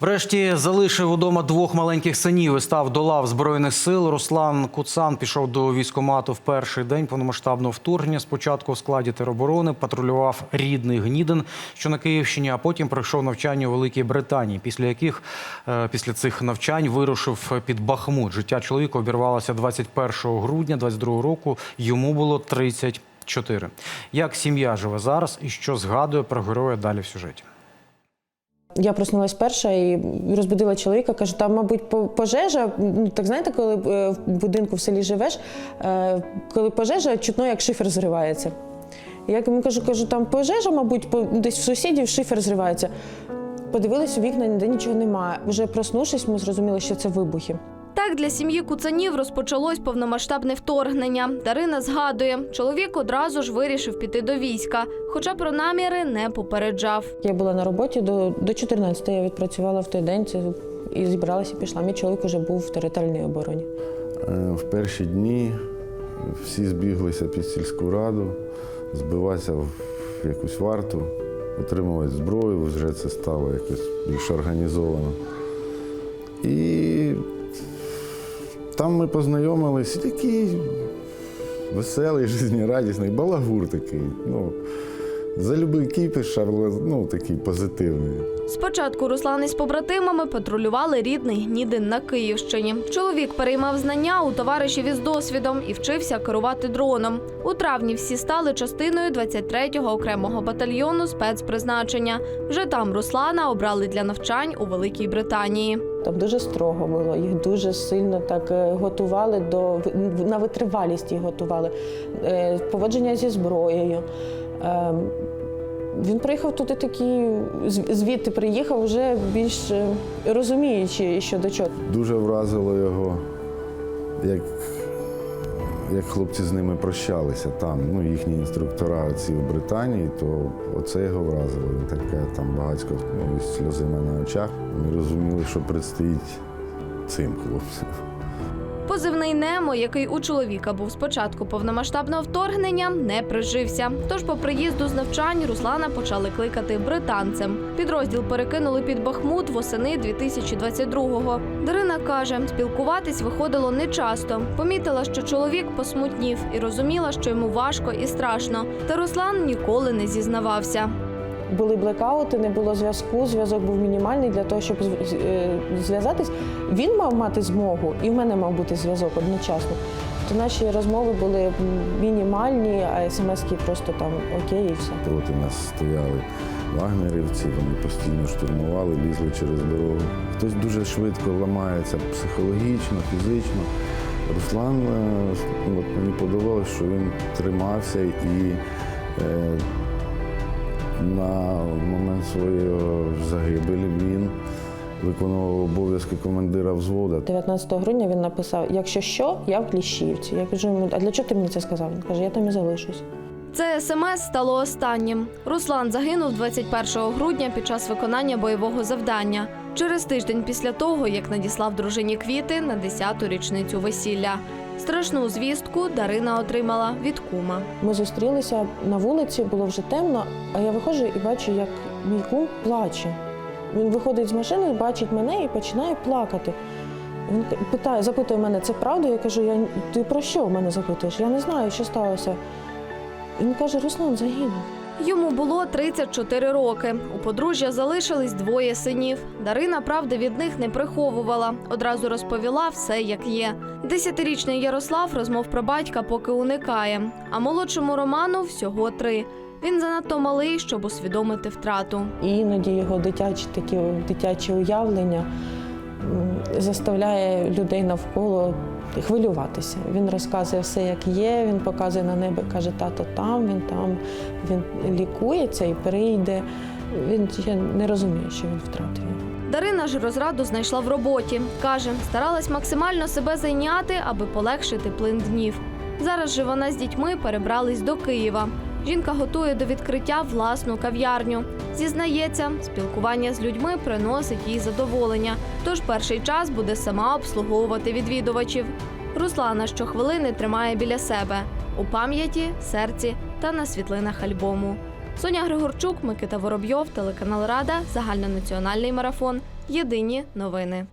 Врешті залишив удома двох маленьких синів і став до лав збройних сил. Руслан Куцан пішов до військкомату в перший день повномасштабного вторгнення. Спочатку у складі тероборони патрулював рідний Гнідин, що на Київщині, а потім пройшов навчання у Великій Британії. Після яких е, після цих навчань вирушив під Бахмут. Життя чоловіка обірвалося 21 грудня 22 року. Йому було 34. Як сім'я живе зараз і що згадує про героя далі в сюжеті? Я проснулась перша і розбудила чоловіка. Кажу, там, мабуть, пожежа. Ну, Так знаєте, коли е, в будинку в селі живеш, е, коли пожежа, чутно, як шифер зривається. Я йому кажу, кажу, там пожежа, мабуть, десь в сусідів шифер зривається. Подивились у вікна, ніде нічого немає. Вже проснувшись, ми зрозуміли, що це вибухи. Так для сім'ї Куцанів розпочалось повномасштабне вторгнення. Дарина згадує, чоловік одразу ж вирішив піти до війська, хоча про наміри не попереджав. Я була на роботі до, до 14 я відпрацювала в той день це, і зібралася, пішла. Мій чоловік вже був в територіальній обороні. Е, В перші дні всі збіглися під сільську раду, збиватися в якусь варту, отримувати зброю, вже це стало якось більш організовано. І там ми познайомились, і такий веселий, життєрадісний, балагур такий. Ну, за любий кіпіш, але ну, такий позитивний. Спочатку Руслан із побратимами патрулювали рідний Гнідин на Київщині. Чоловік переймав знання у товаришів із досвідом і вчився керувати дроном. У травні всі стали частиною 23-го окремого батальйону спецпризначення. Вже там Руслана обрали для навчань у Великій Британії. Там дуже строго було, їх дуже сильно так е, готували до на витривалість їх готували, Е, поводження зі зброєю. Е, Він приїхав туди такий, звідти приїхав вже більш е, розуміючи, що до чого. Дуже вразило його, як, як хлопці з ними прощалися там. Ну, їхні інструктора ці в Британії, то оце його вразило. Він таке там багатько ну, на очах. Ми розуміли, що предстоїть цим хлопцям. Позивний Немо, який у чоловіка був спочатку повномасштабного вторгнення, не прижився. Тож по приїзду з навчань Руслана почали кликати британцем. Підрозділ перекинули під Бахмут восени 2022-го. Дарина каже, спілкуватись виходило нечасто. Помітила, що чоловік посмутнів і розуміла, що йому важко і страшно. Та Руслан ніколи не зізнавався. Були блекаути, не було зв'язку. Зв'язок був мінімальний для того, щоб е, зв'язатись. Він мав мати змогу, і в мене мав бути зв'язок одночасно. То наші розмови були мінімальні, а смски просто там окей і все. Проти нас стояли вагнерівці, вони постійно штурмували, лізли через дорогу. Хтось дуже швидко ламається психологічно, фізично. Руслан, е, от мені подобалось, що він тримався і е, на момент своєї загибелі він виконував обов'язки командира взводу. 19 грудня він написав: якщо що, я в Кліщівці. Я кажу йому, а для чого ти мені це сказав? Він каже, я там і залишусь. Це смс стало останнім. Руслан загинув 21 грудня під час виконання бойового завдання. Через тиждень після того, як надіслав дружині квіти на 10-ту річницю весілля. Страшну звістку Дарина отримала від кума. Ми зустрілися на вулиці, було вже темно, а я виходжу і бачу, як мій кум плаче. Він виходить з машини, бачить мене і починає плакати. Він питає, запитує мене, це правда? Я кажу, я, ти про що в мене запитуєш? Я не знаю, що сталося. Він каже, Руслан загинув. Йому було 34 роки. У подружжя залишились двоє синів. Дарина правди від них не приховувала. Одразу розповіла все, як є. Десятирічний Ярослав розмов про батька поки уникає. А молодшому Роману всього три. Він занадто малий, щоб усвідомити втрату. І іноді його дитячі такі дитячі уявлення заставляє людей навколо хвилюватися. Він розказує все, як є. Він показує на небо, каже, тато там, він там, він лікується і перейде. Він ще не розуміє, що він втратив. Дарина ж розраду знайшла в роботі. Каже, старалась максимально себе зайняти, аби полегшити плин днів. Зараз же вона з дітьми перебрались до Києва. Жінка готує до відкриття власну кав'ярню. Зізнається, спілкування з людьми приносить їй задоволення. Тож перший час буде сама обслуговувати відвідувачів. Руслана щохвилини тримає біля себе у пам'яті, серці та на світлинах альбому. Соня Григорчук, Микита Воробйов, телеканал Рада, загальнонаціональний марафон. Єдині новини.